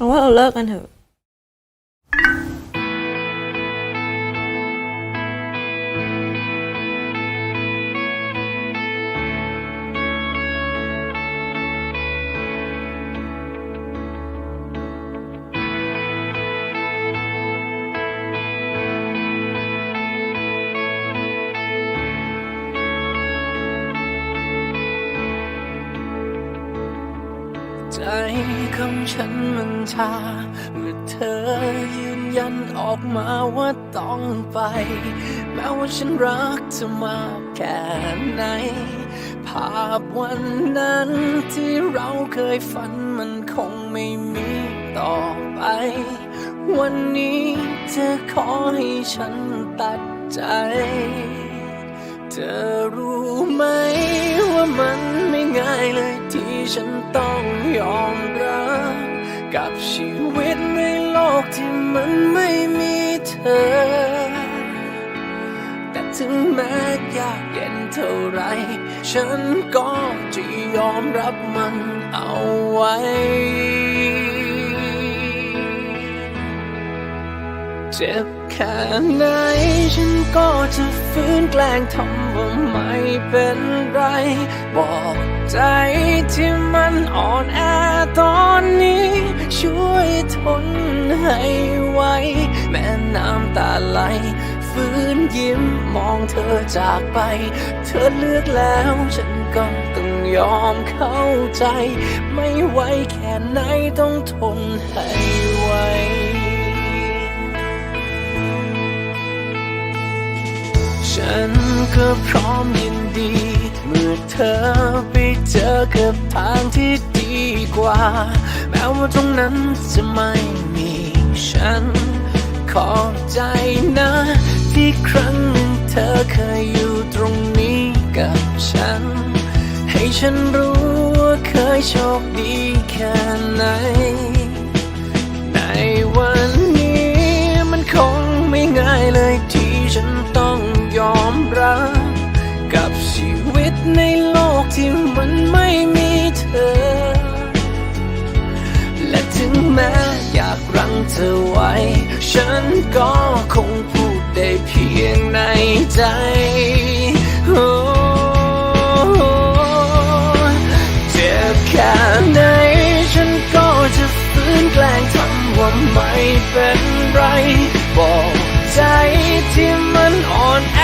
เราว่าเราเลิกกันเถอะ ใจของฉันมันชาเมื่อเธอยืนยันออกมาว่าต้องไป แม้ว่าฉันรักเธอมากแค่ไหน ภาพวันนั้นที่เราเคยฝันมันคงไม่มีต่อไป วันนี้เธอขอให้ฉันตัดใจ เธอรู้ ที่ฉันต้องยอมรับ กับชีวิตในโลกที่มันไม่มีเธอ แต่ถึงแม้ยากเย็นเท่าไร ฉันก็จะยอมรับมันเอาไว้ เจ็บแค่ไหนฉันก็จะฟื้นแกล้งทำว่าไม่เป็นไร บอก ใจที่มันอ่อนแอตอนนี้ ช่วยทนให้ไวแม้น้ำตาไหลฟื้นยิ้มมองเธอจากไป เธอเลือกแล้วฉันก็ต้องยอมเข้าใจ ไม่ไหวแค่ไหนต้องทนให้ไวฉันก็พร้อมยินดี เมื่อเธอไป กับทางที่ดีกว่า แม้ว่าตรงนั้นจะไม่มีฉัน ขอบใจนะ ที่ครั้งหนึ่งเธอเคยอยู่ตรงนี้กับฉัน ให้ฉันรู้ว่าเคยโชคดีแค่ไหน ในวันนี้มันคงไม่ง่ายเลยที่ฉันต้อง เธอไว้ ฉันก็คงพูดได้เพียงในใจเจ็บแค่ไหนฉันก็จะฟื้นแกล้งทำว่าไม่เป็นไร บอกใจที่มันอ่อนแอ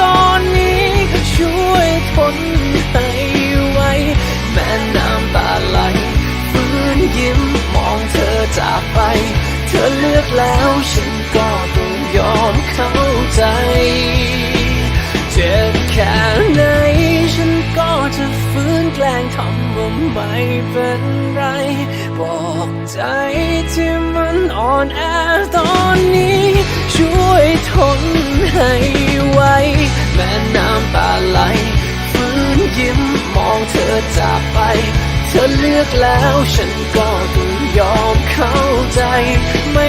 ตอนนี้ก็ช่วยทนให้ไว้ แม้น้ำตาไหลฟื้นยิ้มมองเธอจากไป เธอเลือกแล้ว ฉันก็ต้องยอมเข้าใจ เจ็บแค่ไหน ฉันก็จะฟื้นแกล้งทำว่าไม่เป็นไร บอกใจที่มันอ่อนแอตอนนี้ ช่วยทนให้ไวแม้น้ำตาไหล ฟื้นยิ้มมองเธอจากไป เธอเลือกแล้ว ฉันก็ต้องยอมเข้าใจ ไม่